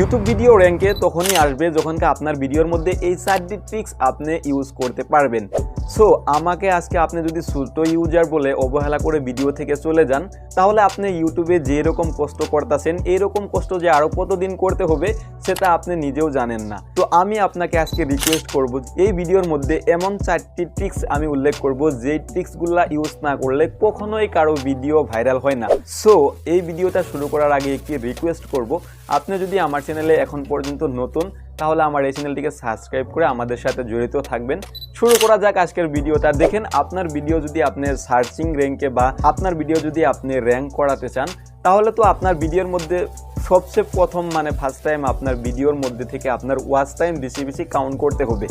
YouTube video র্যাঙ্কে তখনই আসবে যখনকে আপনার ভিডিওর মধ্যে এই চারটি ট্রিক্স আপনি ইউজ করতে পারবেন। সো আমাকে আজকে আপনি যদি ছোট ইউজার বলে অবহেলা করে ভিডিও থেকে চলে যান, তাহলে আপনি ইউটিউবে যে রকম কষ্ট করতেছেন এইরকম কষ্ট যে আরও কতদিন করতে হবে, সেটা আপনি নিজেও জানেন না। তো আমি আপনাকে আজকে রিকোয়েস্ট করব, এই ভিডিওর মধ্যে এমন চারটি ট্রিক্স আমি উল্লেখ করব, যেই ট্রিক্সগুলা ইউজ না করলে কখনোই কারও ভিডিও ভাইরাল হয় না। সো এই ভিডিওটা শুরু করার আগে একটি রিকোয়েস্ট করব, আপনি যদি আমার চ্যানেলে এখন পর্যন্ত নতুন তাহলে আমার এই চ্যানেলটিকে সাবস্ক্রাইব করে আমাদের সাথে জড়িত থাকবেন। শুরু করা যাক আজকের ভিডিওটা। দেখেন, আপনার ভিডিও যদি আপনি সার্চিং র্যাঙ্কে বা আপনার ভিডিও যদি আপনি র্যাঙ্ক করাতে চান, তাহলে তো আপনার ভিডিওর মধ্যে সবচেয়ে প্রথম মানে ফার্স্ট টাইম আপনার ভিডিওর মধ্যে থেকে আপনার ওয়াচ টাইম বেশি বেশি কাউন্ট করতে হবে।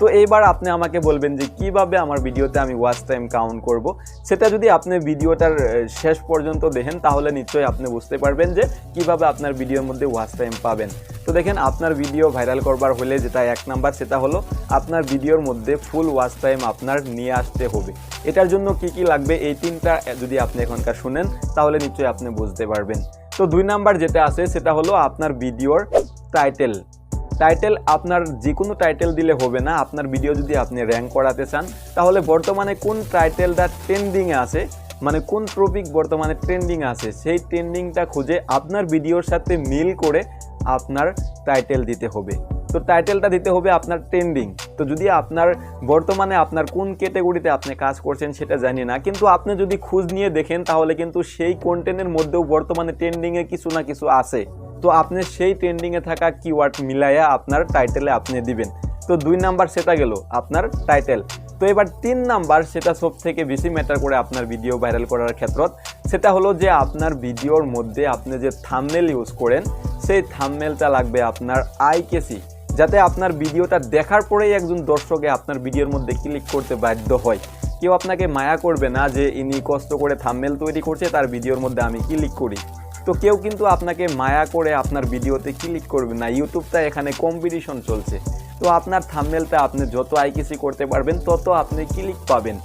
তো এইবার আপনি আমাকে বলবেন যে কীভাবে আমার ভিডিওতে আমি ওয়াচ টাইম কাউন্ট করব? সেটা যদি আপনি ভিডিওটার শেষ পর্যন্ত দেখেন, তাহলে নিশ্চয়ই আপনি বুঝতে পারবেন যে কীভাবে আপনার ভিডিওর মধ্যে ওয়াচ টাইম পাবেন। তো দেখেন, আপনার ভিডিও ভাইরাল করবার হলে যেটা এক নাম্বার, সেটা হলো আপনার ভিডিওর মধ্যে ফুল ওয়াচ টাইম আপনার নিয়ে আসতে হবে। এটার জন্য কি কি লাগবে? এই তিনটা যদি আপনি এখনকার শুনেন, তাহলে নিশ্চয়ই আপনি বুঝতে পারবেন। তো দুই নাম্বার যেটা আছে, সেটা হলো আপনার ভিডিওর টাইটেল টাইটেল আপনার যে কোনো টাইটেল দিলে হবে না। আপনার ভিডিও যদি আপনি র্যাঙ্ক করাতে চান, তাহলে বর্তমানে কোন টাইটেলটা ট্রেন্ডিংয়ে আছে মানে কোন টপিক বর্তমানে ট্রেন্ডিং আছে, সেই ট্রেন্ডিংটা খুঁজে আপনার ভিডিওর সাথে মিল করে আপনার টাইটেল দিতে হবে। তো টাইটেলটা দিতে হবে আপনার ট্রেন্ডিং তো যদি আপনার, বর্তমানে আপনার কোন ক্যাটেগরিতে আপনি কাজ করছেন সেটা জানি না, কিন্তু আপনি যদি খোঁজ নিয়ে দেখেন, তাহলে কিন্তু সেই কন্টেন্টের মধ্যেও বর্তমানে ট্রেন্ডিংয়ে কিছু না কিছু আছে। তো আপনি সেই ট্রেন্ডিংয়ে থাকা কিওয়ার্ড মিলাইয়া আপনার টাইটেলে আপনি দিবেন। তো দুই নাম্বার সেটা গেল আপনার টাইটেল তো এবার তিন নাম্বার সেটা সব থেকে বেশি ম্যাটার করে আপনার ভিডিও ভাইরাল করার ক্ষেত্রত, সেটা হলো যে আপনার ভিডিওর মধ্যে আপনি যে থামনেল ইউজ করেন, সেই থামনেলটা লাগবে আপনার আইকেসি যাতে আপনার ভিডিওটা দেখার পরেই একজন দর্শকে আপনার ভিডিওর মধ্যে ক্লিক করতে বাধ্য হয়। কেউ আপনাকে মায়া করবে না যে ইনি কষ্ট করে থামনেল তৈরি করছে, তার ভিডিওর মধ্যে আমি ক্লিক করি। তো কেউ কিন্তু আপনাকে মায়া করে আপনার ভিডিওতে ক্লিক করবে না। ইউটিউবটা এখানে কম্পিটিশন চলছে। তো আপনার থামনেলটা আপনি যত আইকিসি করতে পারবেন, তত আপনি ক্লিক পাবেন।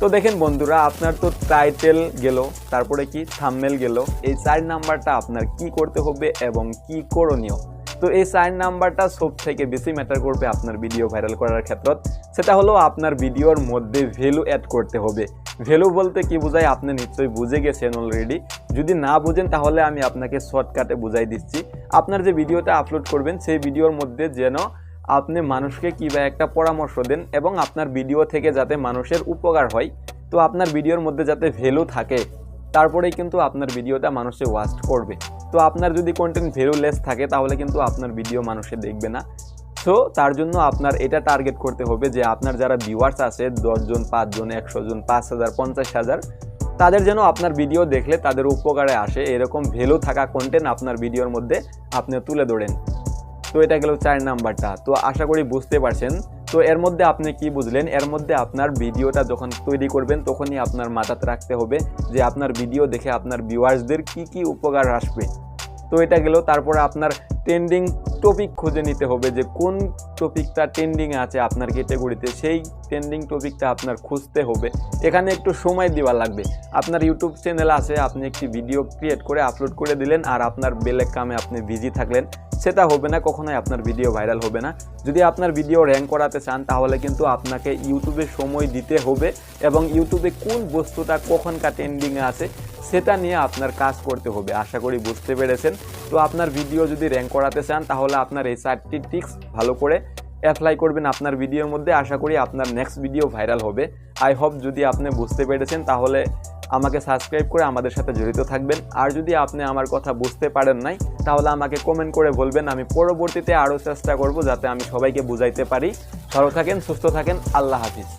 তো দেখেন বন্ধুরা, আপনার তো টাইটেল গেল, তারপরে কি? থামনেল গেল। এই চার নাম্বারটা আপনার কি করতে হবে এবং কি করণীয়? তো এই সাইন নাম্বারটা সব থেকে বেশি ম্যাটার করবে আপনার ভিডিও ভাইরাল করার ক্ষেত্রত। সেটা হলো আপনার ভিডিওর মধ্যে ভ্যালু অ্যাড করতে হবে। ভ্যালু বলতে কি বোঝায়? আপনি নিশ্চয়ই বুঝে গেছেন অলরেডি যদি না বুঝেন, তাহলে আমি আপনাকে শর্টকাটে বুঝাই দিচ্ছি। আপনার যে ভিডিওটা আপলোড করবেন, সেই ভিডিওর মধ্যে যেন আপনি মানুষকে কী বা একটা পরামর্শ দেন এবং আপনার ভিডিও থেকে যাতে মানুষের উপকার হয়, তো আপনার ভিডিওর মধ্যে যাতে ভ্যালু থাকে, তারপরেই কিন্তু আপনার ভিডিওটা মানুষে ওয়াচ করবে। তো আপনার যদি কন্টেন্ট ভ্যালুলেস থাকে, তাহলে কিন্তু আপনার ভিডিও মানুষে দেখবে না। সো তার জন্য আপনার এটা টার্গেট করতে হবে যে আপনার যারা ভিউয়ার্স আছে, দশজন, পাঁচজন একশো জন পাঁচ হাজার পঞ্চাশ হাজার তাদের যেন আপনার ভিডিও দেখলে তাদের উপকারে আসে। এরকম ভ্যালু থাকা কন্টেন্ট আপনার ভিডিওর মধ্যে আপনি তুলে ধরেন। তো এটা গেল চার নাম্বারটা। তো আশা করি বুঝতে পারছেন। তো এর মধ্যে আপনি কি বুঝলেন? এর মধ্যে আপনার ভিডিওটা যখন তৈরি করবেন, তখনই আপনার মাথাতে রাখতে হবে যে আপনার ভিডিও দেখে আপনার ভিউয়ার্সদের কি কি উপকার আসবে। তো এটা গেল, তারপরে আপনার ট্রেন্ডিং টপিক খুঁজে নিতে হবে যে কোন টপিকটা ট্রেন্ডিংয়ে আছে আপনার ক্যাটেগরিতে সেই ট্রেন্ডিং টপিকটা আপনার খুঁজতে হবে। এখানে একটু সময় দেওয়া লাগবে। আপনার ইউটিউব চ্যানেল আছে, আপনি একটি ভিডিও ক্রিয়েট করে আপলোড করে দিলেন আর আপনার বেলেগ কামে আপনি বিজি থাকলেন। সেটা হবে না, কখনোই আপনার ভিডিও ভাইরাল হবে না। যদি আপনার ভিডিও র্যাঙ্ক করাতে চান, তাহলে কিন্তু আপনাকে ইউটিউবে সময় দিতে হবে এবং ইউটিউবে কোন বস্তুটা কখনকার ট্রেন্ডিংয়ে আছে, সেটা নিয়ে আপনার কাজ করতে হবে। আশা করি বুঝতে পেরেছেন। তো আপনার ভিডিও যদি র্যাঙ্ক করাতে চান, তাহলে আপনার এই চারটি টিক্স ভালো করে অ্যাপ্লাই করবেন আপনার ভিডিওর মধ্যে। আশা করি আপনার নেক্সট ভিডিও ভাইরাল হবে। আই হোপ যদি আপনি বুঝতে পেরেছেন, তাহলে আমাকে সাবস্ক্রাইব করে আমাদের সাথে জড়িত থাকবেন। আর যদি আপনি আমার কথা বুঝতে পারেন নাই, তাহলে আমাকে কমেন্ট করে বলবেন। আমি পরবর্তীতে আরও চেষ্টা করব যাতে আমি সবাইকে বুঝাইতে পারি। ভালো থাকেন, সুস্থ থাকেন। আল্লাহ হাফিজ।